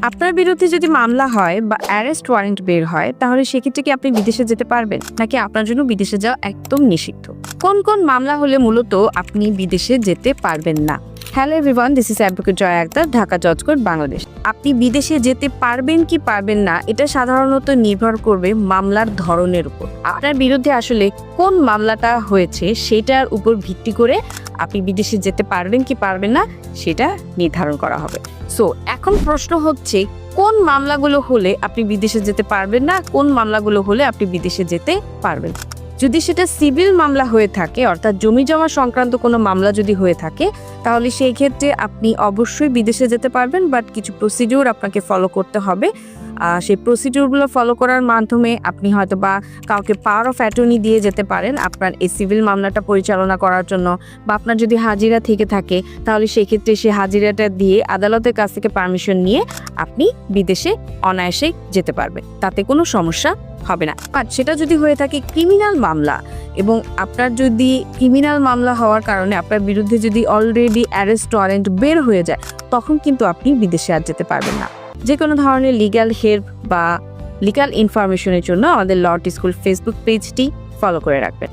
আপনার বিরুদ্ধে যদি মামলা হয় বা অ্যারেস্ট ওয়ারেন্ট বের হয়, তাহলে সেক্ষেত্রে কি আপনি বিদেশে যেতে পারবেন? নাকি আপনার জন্য বিদেশে যাওয়া একদম নিষিদ্ধ? কোন কোন মামলা হলে মূলত আপনি বিদেশে যেতে পারবেন না? Hello everyone this is advocate Joy Akter Dhaka জজ কোর্ট বাংলাদেশ আপনি বিদেশে যেতে পারবেন কি পারবেন না, এটা সাধারণত নির্ভর করবে মামলার ধরনের উপর। আপনার বিরুদ্ধে আসলে কোন মামলাটা হয়েছে সেটার উপর ভিত্তি করে আপনি বিদেশে যেতে পারবেন কি পারবেন না, সেটা নির্ধারণ করা হবে। সো এখন প্রশ্ন হচ্ছে, কোন মামলাগুলো হলে আপনি বিদেশে যেতে পারবেন না, কোন মামলাগুলো হলে আপনি বিদেশে যেতে পারবেন? যদি সেটা সিভিল মামলা হয়ে থাকে, অর্থাৎ জমি জমা সংক্রান্ত কোনো মামলা যদি হয়ে থাকে, তাহলে সেই ক্ষেত্রে আপনি অবশ্যই বিদেশে যেতে পারবেন বাট কিছু প্রসিডিওর আপনাকে ফলো করতে হবে। সেই প্রসিডিউরগুলো ফলো করার মাধ্যমে আপনি হয়তো বা কাউকে পাওয়ার অফ অ্যাটর্নি দিয়ে যেতে পারেন আপনার এই সিভিল মামলাটা পরিচালনা করার জন্য বা আপনার যদি হাজিরা থেকে থাকে, তাহলে সেক্ষেত্রে সেই হাজিরাটা দিয়ে আদালতের কাছ থেকে পারমিশন নিয়ে আপনি বিদেশে অনায়াসে যেতে পারবেন। তাতে কোনো সমস্যা হবে না। আর সেটা যদি হয়ে থাকে ক্রিমিনাল মামলা এবং আপনার যদি ক্রিমিনাল মামলা হওয়ার কারণে আপনার বিরুদ্ধে যদি অলরেডি অ্যারেস্ট ওয়ারেন্ট বের হয়ে যায়, তখন কিন্তু আপনি বিদেশে আর যেতে পারবেন না। যে কোনো ধরনের লিগ্যাল হেল্প বা লিগাল ইনফরমেশনের জন্য আমাদের লর্ড স্কুল ফেসবুক পেজটি ফলো করে রাখবেন।